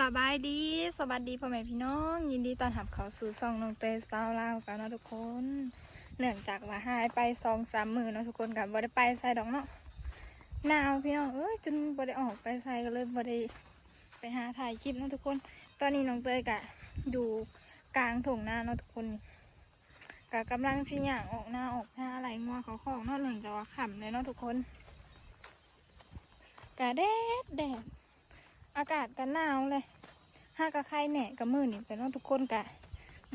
สบายดีสวัสดีพ่อแม่พี่น้อง ยินดีต้อนรับเขาสู่ซองน้องเตยสาวลาวกันนะทุกคน เนื่องจากว่าหายไปสองสามมือเนาะทุกคนกับบ่ได้ไปใส่ดอกเนาะหนาวพี่น้องเอ้ยจนบ่ได้ออกไปใส่ก็เลยบ่ได้ไปหาถ่ายคลิปเนาะทุกคน ตอนนี้น้องเตยกะอยู่กลางถงหน้าเนาะทุกคนกะกำลังสิย่างออกหน้าออกหน้าอะไรงัวเขาของเนาะเนื่องจากว่าค่ำเลยเนาะทุกคนกะแดดแดด อากาศกันหนาวเลยห้ากะไข่แหน่กับมือนี่เป็นว่าทุกคนกะ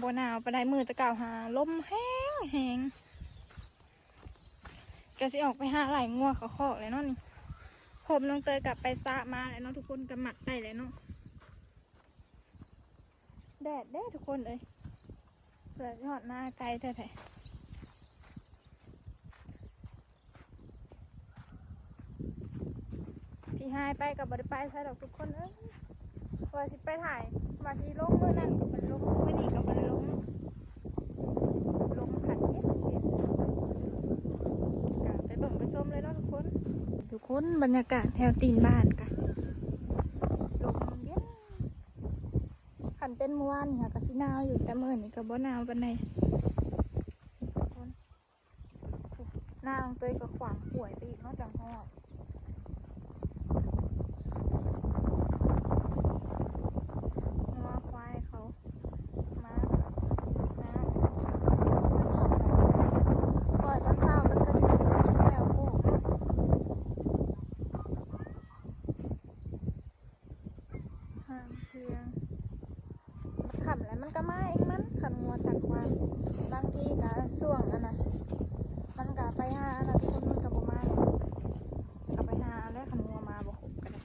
บหนาวไปได้มือจะเก่าวหาลมแห้งแห้งกะสิออกไปหาไหลงัวเขาขอเลยเนาะนี่ผมน้องเตยกลับไปซะมาแล้วเนาะทุกคนกะหมัดได้เลยเนาะแดดเด้ทุกคนเลยเสือหอดหน้าไกลแท้ๆ ที่หายไปกับบริไปใช่ดอกทุกคนเอ้ยว่าสิไปถ่ายว่าสิลงมือนั่นกับมันลงไม่นี่กับมันลงลงผัดเย็นเย็นกะไปเบิ่งไปส้มเลยเนาะทุกคน ทุกคนบรรยากาศแถวตีนบ้านกะลมเย็นขันเป็นเมื่อวานนี่ค่ะก็สิหนาวอยู่แต่เมื่อนี่ก็บ่หนาวปานใดทุกคนหน้าลองเตยก็ขวางป่วยไปอีกนอกจากหอด งัวควายเขามานะมันชอบแบบปล่อยตอนเช้ามันก็จะไปกินแก้วโคกห่างเพียงขำแล้วมันก็มาเองมันขันงัวจากควายบางทีก็ส่วงอันนะมันก็ไปหาอันนะทุกคนมันก็บ่มาเลยก็ไปหาแล้วขันงัวมาบ่ครบก็ได้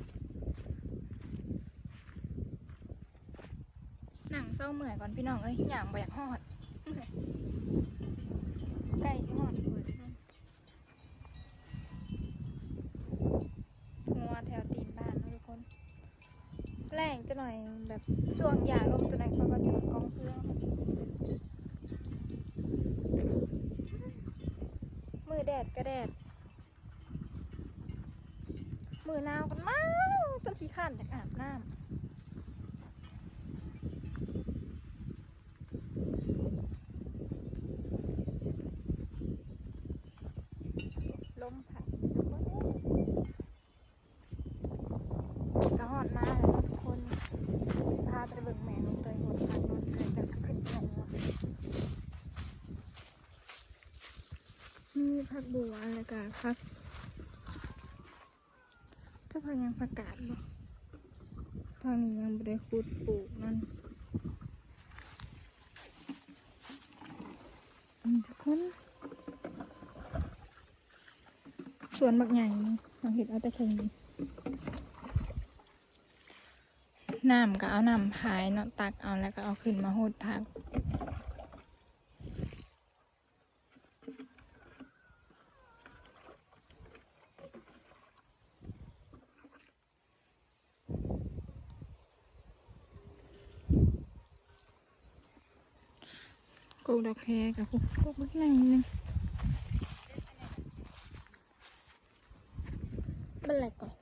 หนังเศร้าเมื่อยก่อนพี่น้องเอ้ยอย่างบ่อยากหอดใกล้หอดเปิดงัวแถวตีนบ้านทุกคน แรงจะหน่อยแบบช่วงหยาลมตัวนั้นเขาก็จะกองเครื่องมือแดดก็แดด มือหนาวกันมากจนขี้ข้านจากอาบน้ำ ลมผัดทุกคนก็หอดมาแล้วเนาะทุกคนพาไปเบิ่งแม่น้องเตยหดพักนอนเตยกันขึ้นงงว่ะมีผัก บัวแล้วก็ผักเจะพักยังประกาศบ่ทางนี้ยังไม่ได้ขุดปลูกนั่นทุกคนสวนบักใหญ่นี่เราเห็ดเอาแต่แค่นี้น้ำก็เอาน้ำพายเนาะตักเอาแล้วก็เอาขึ้นมาโหดพัก กูดอกแคกับกูกูบักใหญ่นึงเป็นไรก่อน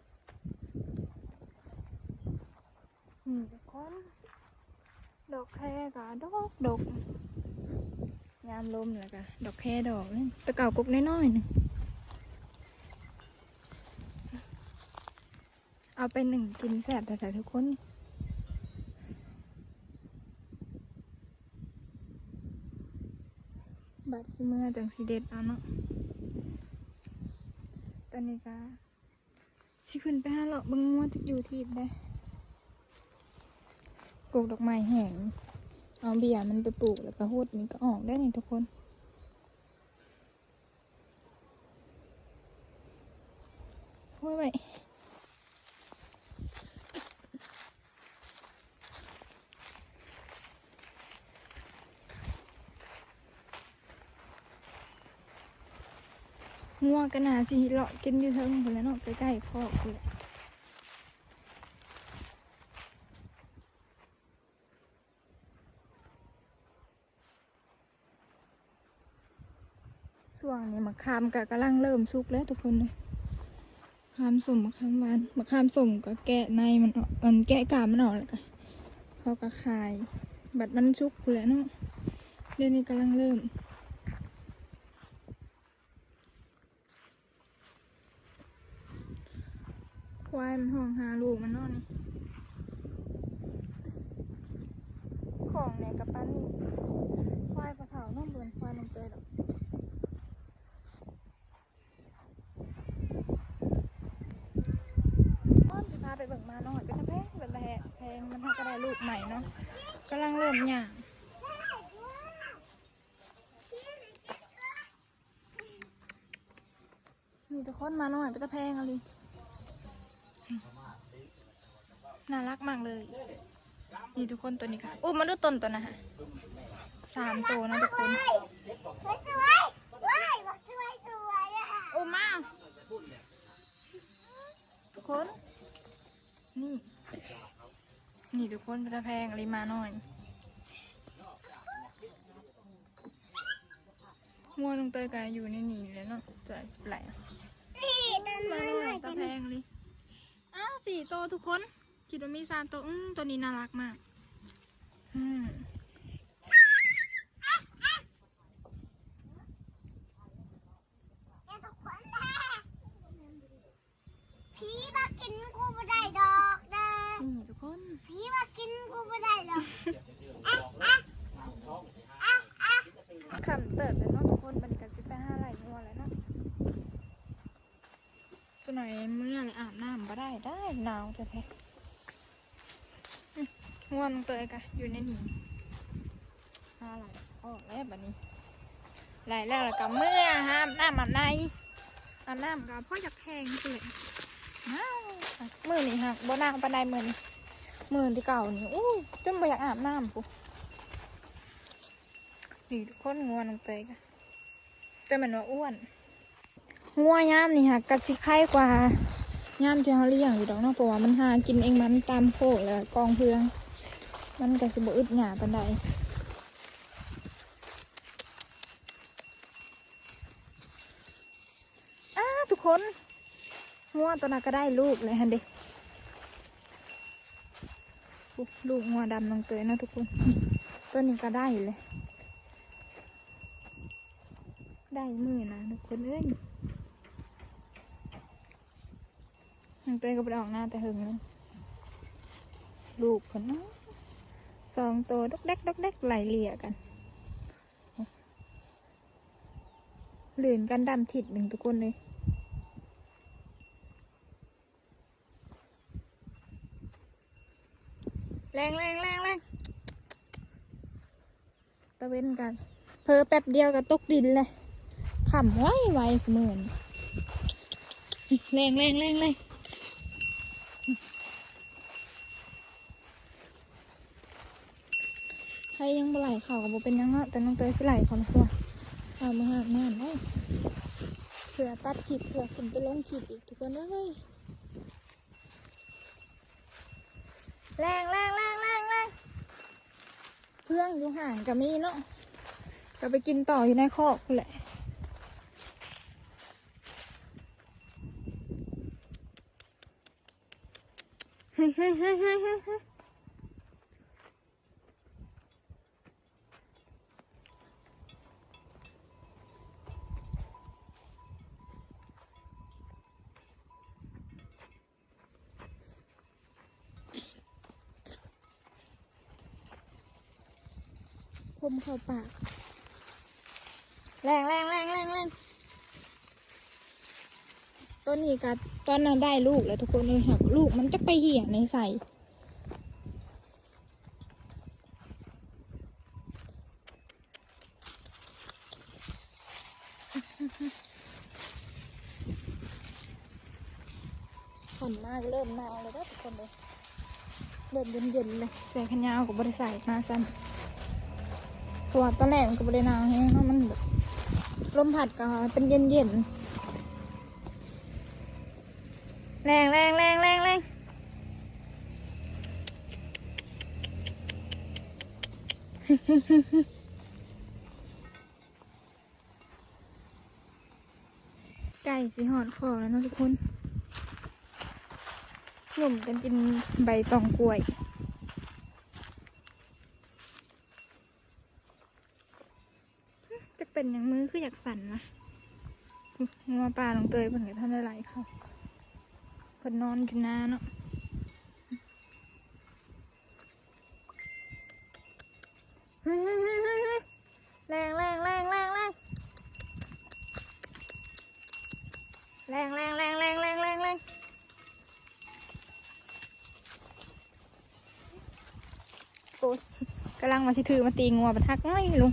อืมทุกคนดอกแคกะดอกดอกยามลมแล้วกะดอกแคดอกนี่ตะเก่ากกน้อยๆหนึงเอาไปหนึ่งกินแซ่บแต่ทุกคน บัดสิเมื่อจังสีเด็ดเอาเนาะตอนนี้ก็สิขึ้นไปหาเลาะเบิ่งงัวจะอยู่ที่ได้ปลูกดอกไม้แห้งเอาเบียร์มันไปปลูกแล้วก็โหดนี่ก็ออกได้นี่ทุกคนโอ้ยไว้ งัวก็น่าสิเลาะกินอยู่เทิงพุ่นแล้วเนาะใกล้ๆคอกพุ่นแหละช่วงนี้มะขามกะกำลังเริ่มสุกแล้วทุกคนเลยขามสมมะขามหวานมะขามสมก็แกะในมันออกเอินแกะกาบมันออกแล้วก็เขาก็ขาย บัดมันชุกพู้นแหล้วเนาะเดี๋ยวนี้กำลังเริ่ม ควายมันห้องหาลูกมันนาะนี่ ของในกระปั้นนี่ควายปลาเถาน้องเบือนควายลงเตยดอกอ้อมจะพาไปเบิ่งมาน่องหอยเป็นตะแพงเป็นแพงแพงมันทำก็ได้ลูกใหม่เนาะกำลังเริ่มหย่างมีทุกคนมาน่องหอยเป็นตะแพงอะไร น่ารักมากเลย นี่ทุกคนตัวนี้ค่ะอู้มาดูต้นตัวนะฮะสามตัวนะทุกคนสวยสวยว้ายบอกสวยสวยอะค่ะอู้มาทุกคน นี่ นี่ทุกคนเป็นตะแพงอะไรมาหน่อยงัวลงเตยกายอยู่ในนี่เลยเนาะจะสิบไหลอะนี่ต้นมาไม้หหน่น่ออยยตะกันแพงเลยอ้าวสี่ตัวทุกคน คิดว่ามีสามตัว อืมตัวนี้น่ารักมาก อืม เนี่ยทุกคนแม่ผีมากินกูไม่ได้ดอกนะ นี่ทุกคน ผีมากินกูไม่ได้หรอกอะอะอะอะ คำเติบเป็นเนาะทุกคนบันกันสิบไปห้าไหลงัวแล้วเนาะสหน่อยเมื่อเลยอาบน้ำบ่ได้ได้หนาวแท้ๆอืม งัวเตยกะอยู่ในนี่ห้าไหลออกแล้วบัดนี้ไหลแล้วล้วก็เมื่อห้ามน้ำอาบในอาบน้ำกับพ่ออยากแทงเลยน้าวมือนี่ฮะบ่นางปานใดมือนี่มือที่เก่านี่อู้จนบ่อยากอาบน้ำปุ๊นี่ทุกคนงัวน้องเตยกันแต่มันว่าอ้วนงัวย่ามนี่ค่ะกัดสิไข่กว่าย่ามที่เขาเลี้ยงอยู่ดอกนาะเพราะว่ามันหากินเองมันตามโคกแล้วกองเพือง มันก็สิบ่อึดหยาปันใดอ้าทุกคนงัวตัวนั้นก็ได้ลูกเลยฮันเด็ลูกงัวดำน้องเตยนะทุกคนตัวนี้ก็ได้เลย ได้มือนะทุกคนเอ้ยน้องเตยก็ไปออกหน้าแต่หึงเลยลูกคนนะ สองตัวดกเด็กดกเด็กไหลเลี่ยกันหลืนกันดำถิดหนึ่งทุกคนเลยแรงแรงแรงแรงตะเว้นกัน เพอแป๊บเดียวก็ตกดินเลยขำไว้ไวเหมือนแรงแรงแรงแรง ครยังบ่ไหลเขาก็บ่เป็นยังเนาะแต่น้องเตยสิไหลเขาละตัวเอามาหาน้ำไว้เผื่อตัดขีดเผื่อขึ้นไปลงขีดอีกทุกคนเอ้ยแรงแรงแรงแรงแรงเพื่องอยู่ห่างกับมีเนาะก็ไปกินต่ออยู่ในคอกนั่นแหละค มเข้าปาก แรงแรงแรงแรงแรงต้นนี้ก็ตอนนั้นได้ลูกแล้วทุกคนเลยหักลูกมันจะไปเหี่ยในใส่ฝนมากเริ่มหนาวเลยทุกคนเลยเริ่มเย็นๆเลยใส่ขนยาวกับบริใส่มาซ้ำ เพราะว่าตอนแรกมันก็บริหนาวแฮงเนาะมันแบบลมพัดก็เป็นเย็นๆแรงแรงแรงแรงแรงไก่สีหอนคอแล้วนะทุกคนหนุ่มกันกินใบตองกล้วย จะเป็น อย่างมือคืออยากสั่นนะงัวปลาลงเตยเพิ่นกับท่านได้ไหลเขาเพิ่นนอนอยู่นาเนาะแรงแรงแรงแรงแรงแรงแรงแรงแรงแรงแรงแรงโอ้ยกำลังมาสิถือมาตีงัวบัดทักง่ายลุง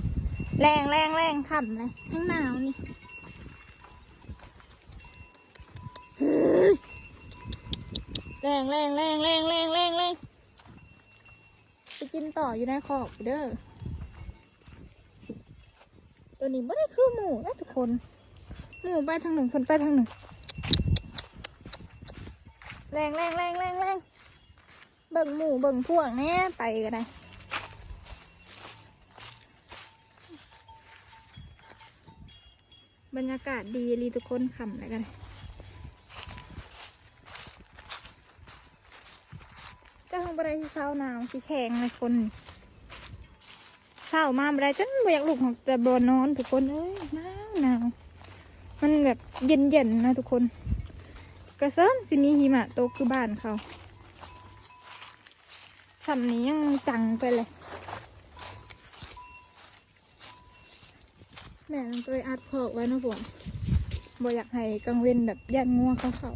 แรงแรงแรงขำเลยข้างหนาวนี่เฮ้ยแรงแรงแรงแรงแรงแรงแรงไปกินต่ออยู่ในขอบเด้อตัวนี้ไม่ได้คือหมูนะทุกคนหมูไปทางหนึ่งคนไปทางหนึ่งแรงแรงแรงแรงแรงเบิ่งหมูเบิ่งพวกแน่ไปกันได้ บรรยากาศดีรีทุกคนขำแล้วกันก็ทางบันไดที่เช้าหนาวที่แข็งเลยคนเช้ามาบันไดจนบ่อยากลุกของแต่บอนอนทุกคนเอ้ยหนาวหนาวมันแบบเย็นเย็นนะทุกคน กระเซินสิมีหิมะตกคือบ้านเขาสำนี้ยังจังไปเลย ม่ต้องตัวอัดคอกไว้นาะผมบ่อยากให้กังเวนแบบยันงัวเขาเขา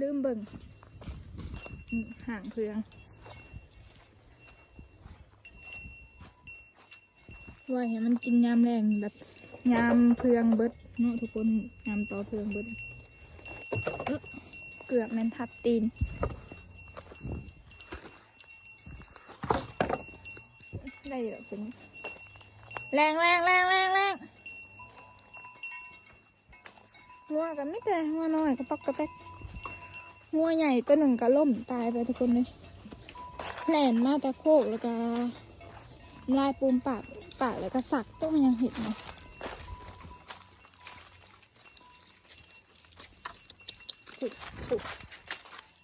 ลืมเบิ่งห่างเพืองว่าให้มันกินยามแรงแบบยามเพืองเบิดเนาะทุกคนยามต่อเพืองเบิดเกือบแมันทับตีน ได้อยู่ดอกสิแรงแรงแรงแรงแรงงัวกันไม่แต่งัวน้อยก็ปอกกระแป๊กงัวใหญ่ตัวหนึ่งก็ล่มตายไปทุกคนเลยแหลนมาตะโคกแล้วก็ลายปูมปากปากแล้วก็สักต้องยังเห็นนะปุดปุด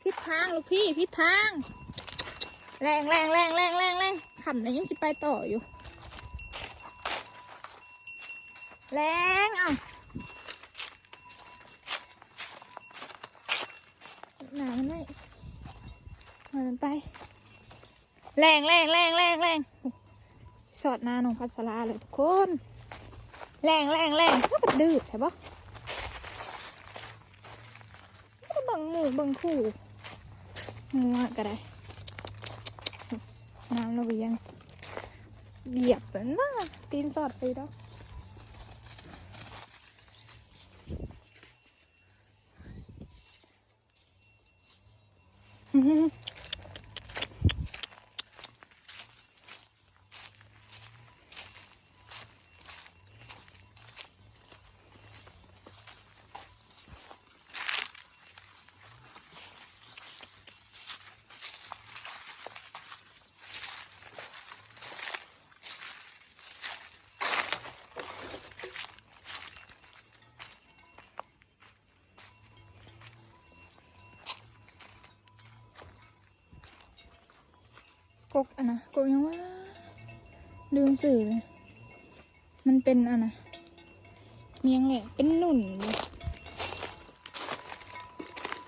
พิษทางลูกพี่พิษทาง แรงแรงแรงแรงแรงแรง ขำนะยังสิไปต่ออยู่ แรงอ้าหนามันไม่มามันไป แรงแรงแรงแรงแรงสอดนานองพัสลาเลยทุกคน แรงแรงแรงก็แบบดื้อใช่ปะบังหมูบังคู่งัวก็ได้ น้ำเราไปยังเหยียบเป็นว่าตีนสอดไปแล้วก กอะนะกกยังว่าลืมสื่อเลย มันเป็นอะนะเมียงแหละเป็นหนุ่นเลย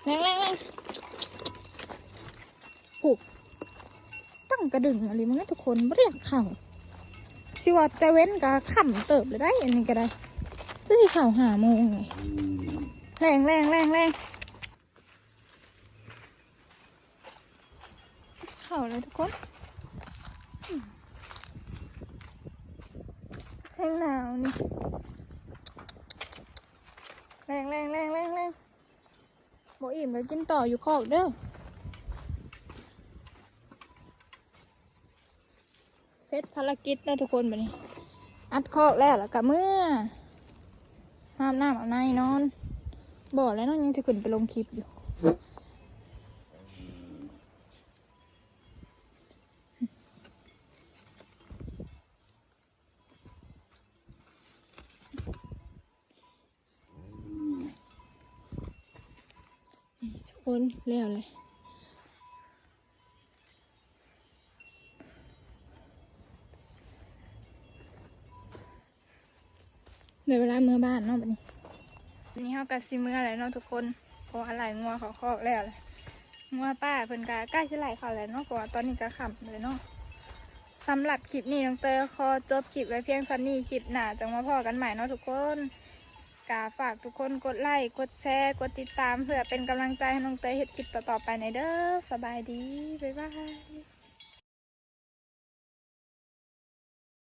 แรงแรงแรงผูกตั้งกระดึงอะไรมันนะทุกคนไม่เรียกเข่าสิว่าจะเว้นกับขำเติบเลยได้ อันนี้ก็ได้จะสิเข่าหาโมงไงแรงแรงแรงแรงเข่าเลยทุกคน แห้งหนาวนี่แรงแรงแรงแรงแรงบออิ่มก็กินต่ออยู่คอกเด้อเสร็จภารกิจแล้วทุกคนแบบนี้ อัดคอกแล้วแล้วก็เมื่อห้ามน้ำอาบน้ำนอนบอแล้วน้องยังจะขึ้นไปลงคลิปอยู่ นแล้วเลยเดี๋ยวเวลาเมื่อบ้านเนาะแบัดนี้วันนี้เฮาก็สิเมื่อแล้วเนาะทุกคนเพราะว่าไหลงัวเขาคอกแล้วเลยงัวป้าเพิ่นก็ใกล้สิไหลเขาแล้วเนาะเพราะว่าตอนนี้ก็ค่ำเลยเนาะสำหรับคลิปนี้น้องเตยขอจบคลิปไว้เพียงเท่านี้คลิปหน้าจะมาพอกันใหม่เนาะทุกคน กาฝากทุกคนกดไลค์กดแชร์ กดติดตามเพื่อเป็นกำลังใจให้น้องเตยเฮ็ดคลิปต่อๆไปในเด้อสบายดี บ๊ายบาย